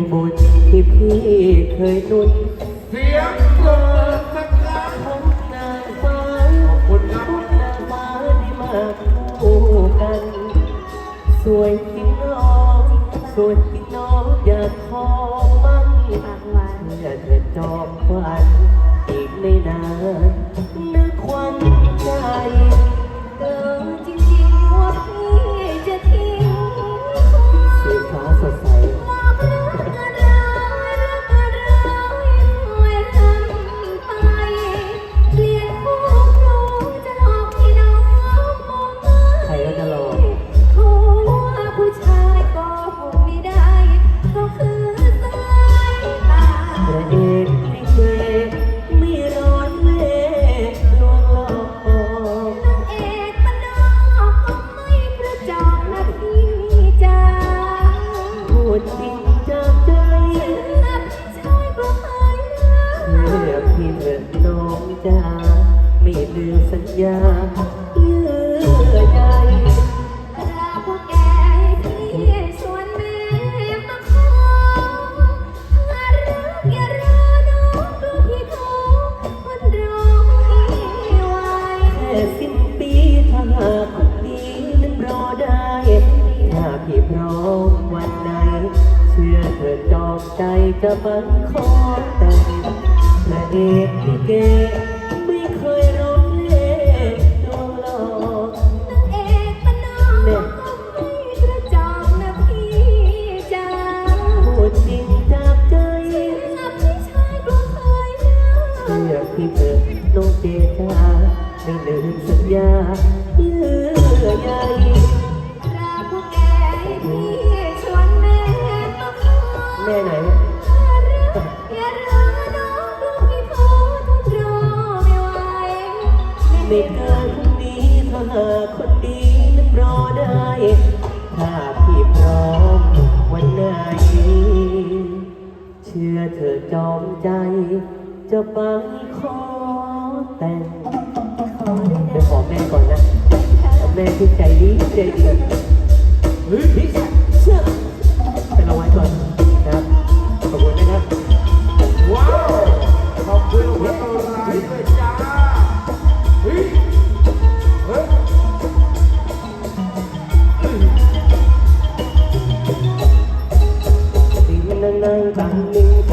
เป็นบุญที่พี่เคยนุ่นเสียงปรบมือสักครั้งทั้งนางฟ้าขอบคุณครับทุกนางฟ้าที่มาคู่กัน สวยจริงน้องสวยจริงน้องอยากขอมั่นปากหวานเมื่อเธอจอมควัน ลืมสัญญาเยื่อใยราพวกแกพี่ชวนแม่มาขอถ้ารักอย่ารอน้องดูพี่เขาคนรอไม่ไหวแค่สิ้นปีถ้าหากคนนี้นั้นรอได้ ถ้าพี่พร้อมวันไหน เชื่อเถิดจอมใจจะบังขอแต่งพระเอกลิเก มสัญญาเยื่อใยราพวกแกพี่ชวนแม่มาขอแม่ไหนอย่ารอน้องดูพี่เขาทนรอไม่ไหวไม่เกินพรุ่งนี้ถ้าหากคนดีนั้นรอได้ถ้าพี่พร้อมวันไหนเชื่อเธอจอมใจ จะไปขอแต่ง ไปขอแม่ก่อนนะแม่ที่ใจดีใจดีเฮ้ยเชื่อเป็นรางวัลก่อนนะครับขอบคุณนะครับว้าวขอบคุณพระตัวร้ายด้วยจ้าเฮ้ยเฮ้ยสิ่งนั้นในบางหนึ่ง